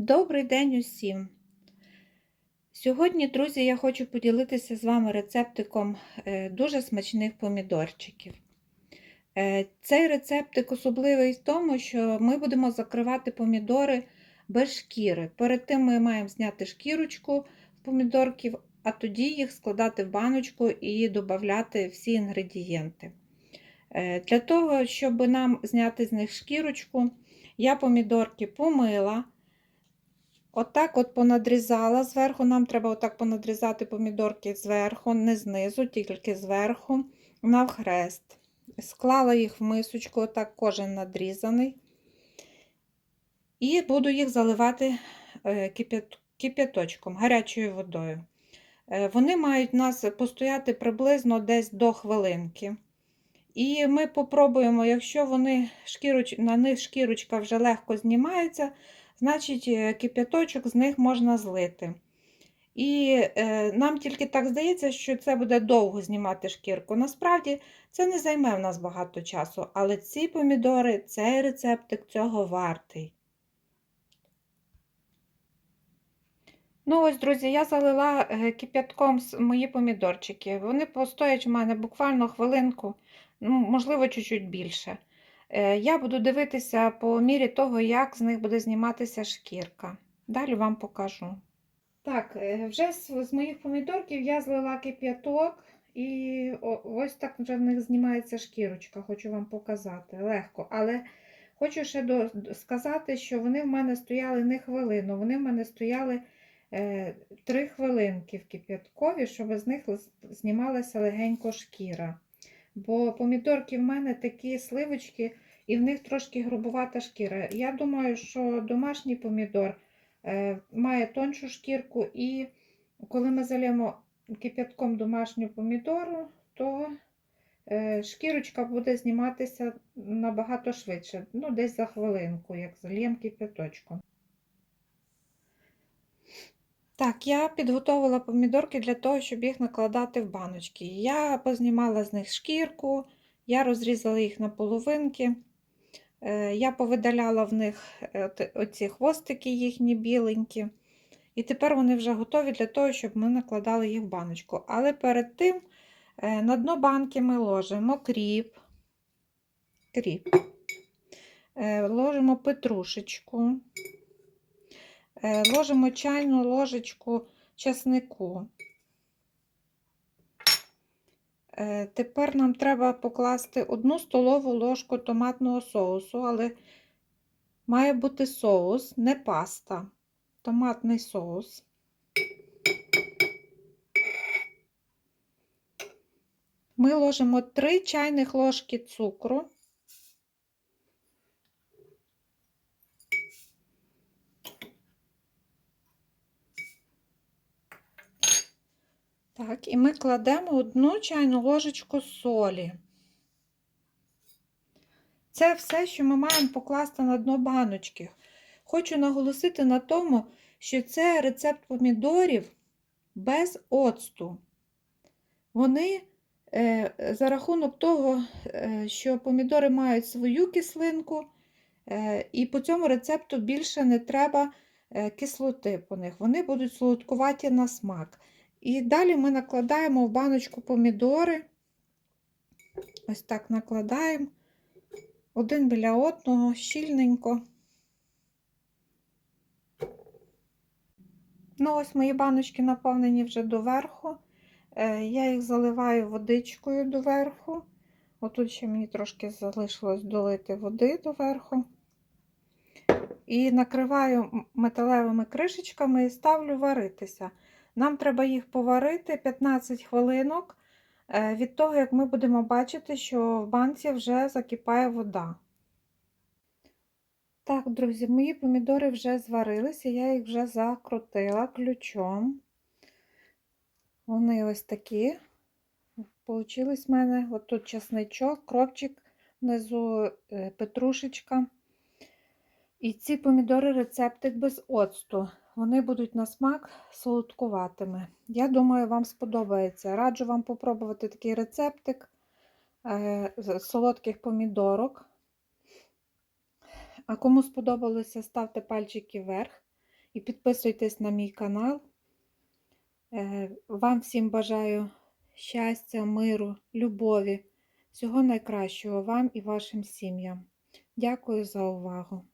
Добрий день усім! Сьогодні, друзі, я хочу поділитися з вами рецептиком е, дуже смачних помідорчиків. Е, Цей рецептик особливий в тому, що ми будемо закривати помідори без шкіри. Перед тим ми маємо зняти шкірочку з помідорків, а тоді їх складати в баночку і додати всі інгредієнти. Е, Для того, щоб нам зняти з них шкірочку, я помідорки помила. Отак от понадрізала зверху. Нам треба отак понадрізати помідорки зверху, не знизу, тільки зверху, навхрест. Склала їх в мисочку, отак кожен надрізаний. І буду їх заливати е, кип'яточком, гарячою водою. Е, Вони мають у нас постояти приблизно десь до хвилинки. І ми попробуємо, якщо вони шкіруч... на них шкірочка вже легко знімається, значить е, кип'яточок з них можна злити. І е, нам тільки так здається, що це буде довго знімати шкірку. Насправді це не займе в нас багато часу, але ці помідори, цей рецептик цього вартий. Ну ось, друзі, я залила е, кип'ятком мої помідорчики. Вони постоять у мене буквально хвилинку, ну, можливо, чуть-чуть більше. Е, Я буду дивитися по мірі того, як з них буде зніматися шкірка. Далі вам покажу. Так, е, вже з, моїх помідорків я злила кип'яток, і ось так вже в них знімається шкірочка, хочу вам показати. Легко. Але хочу ще сказати, що вони в мене стояли не хвилину, вони в мене стояли е, три хвилинки в кип'яткові, щоб з них знімалася легенько шкіра. Бо помідорки в мене такі сливочки, і в них трошки грубувата шкіра. Я думаю, що домашній помідор е, має тоншу шкірку, і коли ми залємо кип'ятком домашню помідору, то е, шкірочка буде зніматися набагато швидше, ну десь за хвилинку, як зальємо кип'яточком. Так, я підготовила помідорки для того, щоб їх накладати в баночки. Я познімала з них шкірку, я розрізала їх на половинки. Е, Я повидаляла в них е, оці хвостики їхні біленькі. І тепер вони вже готові для того, щоб ми накладали їх в баночку. Але перед тим е, на дно банки ми ложимо кріп, кріп, ложимо петрушечку, ложимо чайну ложечку часнику. Е, Тепер нам треба покласти одну столову ложку томатного соусу, але має бути соус, не паста, томатний соус. Ми ложимо 3 чайних ложки цукру. Так, і ми кладемо одну чайну ложечку солі. Це все, що ми маємо покласти на дно баночки. Хочу наголосити на тому, що це рецепт помідорів без оцту. Вони е, за рахунок того, е, що помідори мають свою кислинку, е, і по цьому рецепту більше не треба кислоти по них. Вони будуть солодкуваті на смак. І далі ми накладаємо в баночку помідори. Ось так накладаємо один біля одного, щільненько. Ну, ось мої баночки наповнені вже доверху. Е, Я їх заливаю водичкою доверху. Отут ще мені трошки залишилось долити води доверху. І накриваю металевими кришечками і ставлю варитися. Нам треба їх поварити 15 хвилинок е, від того, як ми будемо бачити, що в банці вже закипає вода. Так, друзі, мої помідори вже зварилися, я їх вже закрутила ключом. Вони ось такі. Получились в мене. От тут часничок, кропчик, внизу е, петрушечка. І ці помідори рецептик без оцту. Вони будуть на смак солодкуватими. Я думаю, вам сподобається. Раджу вам попробувати такий рецептик е, з солодких помідорок. А кому сподобалося, ставте пальчики вверх. і підписуйтесь на мій канал. Е, Вам всім бажаю щастя, миру, любові, всього найкращого вам і вашим сім'ям. Дякую за увагу!